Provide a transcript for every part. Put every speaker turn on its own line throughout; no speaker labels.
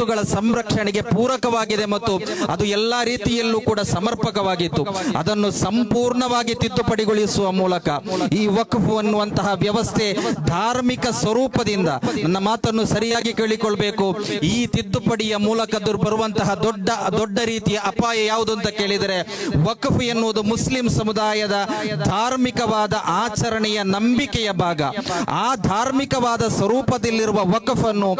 ಸ್ವತ್ತುಗಳ ಸಂರಕ್ಷಣೆಗೆ ಪೂರಕವಾಗಿದೆ ಮತ್ತು ಅದು ಎಲ್ಲಾ ರೀತಿಯಲ್ಲೂ ಕೂಡ ಸಮರ್ಪಕವಾಗಿತ್ತು. ಅದನ್ನು ಸಂಪೂರ್ಣವಾಗಿ ತಿದ್ದುಪಡಿಗೊಳಿಸುವ ಮೂಲಕ ಈ ವಕ್ಫ್ ಅನ್ನುವಂತಹ ವ್ಯವಸ್ಥೆ ಧಾರ್ಮಿಕ ಸ್ವರೂಪದಿಂದ ನನ್ನ ಮಾತನ್ನು ಸರಿಯಾಗಿ ಕೇಳಿಕೊಳ್ಬೇಕು. ಈ ತಿದ್ದುಪಡಿಯ ಮೂಲಕ ಬರುವಂತಹ ದೊಡ್ಡ ದೊಡ್ಡ ರೀತಿಯ ಅಪಾಯ ಯಾವುದು ಅಂತ ಕೇಳಿದರೆ ವಕ್ಫ್ ಎನ್ನುವುದು ಮುಸ್ಲಿಂ ಸಮುದಾಯದ ಧಾರ್ಮಿಕವಾದ ಆಚರಣೆಯ ನಂಬಿಕೆಯ ಭಾಗ. ಆ ಧಾರ್ಮಿಕವಾದ ಸ್ವರೂಪದಲ್ಲಿರುವ ವಕ್ಫ್ ಅನ್ನು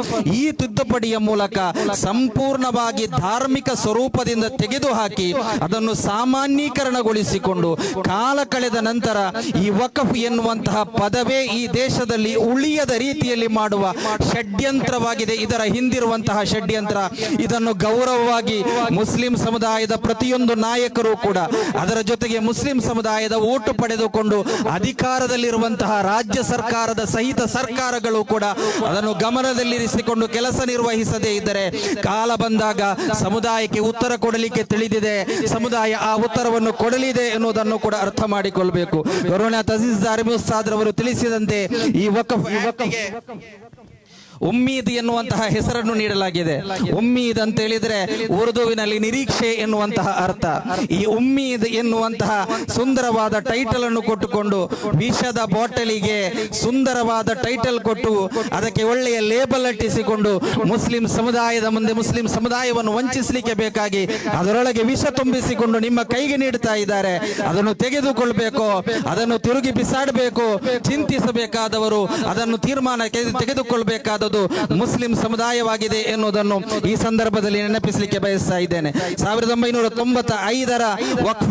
ಈ ತಿದ್ದುಪಡಿಯ ಮೂಲಕ ಸಂಪೂರ್ಣವಾಗಿ ಧಾರ್ಮಿಕ ಸ್ವರೂಪದಿಂದ ತೆಗೆದುಹಾಕಿ ಅದನ್ನು ಸಾಮಾನ್ಯೀಕರಣಗೊಳಿಸಿಕೊಂಡು ಕಾಲ ಕಳೆದ ನಂತರ ಈ ವಕಫ್ ಎನ್ನುವಂತಹ ಪದವೇ ಈ ದೇಶದಲ್ಲಿ ಉಳಿಯದ ರೀತಿಯಲ್ಲಿ ಮಾಡುವ ಷಡ್ಯಂತ್ರವಾಗಿದೆ. ಇದರ ಹಿಂದಿರುವಂತಹ ಷಡ್ಯಂತ್ರ, ಇದನ್ನು ಗೌರವವಾಗಿ ಮುಸ್ಲಿಂ ಸಮುದಾಯದ ಪ್ರತಿಯೊಂದು ನಾಯಕರು ಕೂಡ ಅದರ ಜೊತೆಗೆ ಮುಸ್ಲಿಂ ಸಮುದಾಯದ ಓಟು ಪಡೆದುಕೊಂಡು ಅಧಿಕಾರದಲ್ಲಿರುವಂತಹ ರಾಜ್ಯ ಸರ್ಕಾರದ ಸಹಿತ ಸರ್ಕಾರಗಳು ಕೂಡ ಅದನ್ನು ಗಮನದಲ್ಲಿರಿಸಿಕೊಂಡು ಕೆಲಸ ನಿರ್ವಹಿಸದೇ ಇದ್ದರೆ ಕಾಲ ಬಂದಾಗ ಸಮುದಾಯಕ್ಕೆ ಉತ್ತರ ಕೊಡಲಿಕ್ಕೆ ತಿಳಿದಿದೆ. ಸಮುದಾಯ ಆ ಉತ್ತರವನ್ನು ಕೊಡಲಿದೆ ಎನ್ನುವುದನ್ನು ಕೂಡ ಅರ್ಥ ಮಾಡಿಕೊಳ್ಬೇಕು. ಕರುಣಾ ತಹಸೀಲ್ದಾರ್ ದಾರಿಮಿ ಉಸ್ತಾದ್ ರವರು ತಿಳಿಸಿದಂತೆ ಈ ವಕಫ್ ಉಮ್ಮೀದ್ ಎನ್ನುವಂತಹ ಹೆಸರನ್ನು ನೀಡಲಾಗಿದೆ. ಉಮ್ಮೀದ್ ಅಂತ ಹೇಳಿದ್ರೆ ಉರ್ದುವಿನಲ್ಲಿ ನಿರೀಕ್ಷೆ ಎನ್ನುವಂತಹ ಅರ್ಥ. ಈ ಉಮ್ಮೀದ್ ಎನ್ನುವಂತಹ ಸುಂದರವಾದ ಟೈಟಲ್ ಅನ್ನು ಕೊಟ್ಟುಕೊಂಡು ವಿಷದ ಬಾಟಲಿಗೆ ಸುಂದರವಾದ ಟೈಟಲ್ ಕೊಟ್ಟು ಅದಕ್ಕೆ ಒಳ್ಳೆಯ ಲೇಬಲ್ ಅಟ್ಟಿಸಿಕೊಂಡು ಮುಸ್ಲಿಂ ಸಮುದಾಯದ ಮುಂದೆ ಮುಸ್ಲಿಂ ಸಮುದಾಯವನ್ನು ವಂಚಿಸಲಿಕ್ಕೆ ಬೇಕಾಗಿ ಅದರೊಳಗೆ ವಿಷ ತುಂಬಿಸಿಕೊಂಡು ನಿಮ್ಮ ಕೈಗೆ ನೀಡುತ್ತಾ ಇದ್ದಾರೆ. ಅದನ್ನು ತೆಗೆದುಕೊಳ್ಬೇಕು. ಅದನ್ನು ತಿರುಗಿ ಬಿಸಾಡಬೇಕು. ಚಿಂತಿಸಬೇಕಾದವರು ಅದನ್ನು ತೀರ್ಮಾನ ತೆಗೆ- ತೆಗೆದುಕೊಳ್ಬೇಕಾದದ್ದು ಮುಸ್ಲಿಂ ಸಮುದಾಯವಾಗಿದೆ ಎನ್ನುವುದನ್ನು ಈ ಸಂದರ್ಭದಲ್ಲಿ ನೆನಪಿಸಲಿಕ್ಕೆ ಬಯಸ್ತಾ ಇದ್ದೇನೆ. ಸಾವಿರದ ಒಂಬೈನೂರ ತೊಂಬತ್ತ ಐದರ ವಕ್ಫ್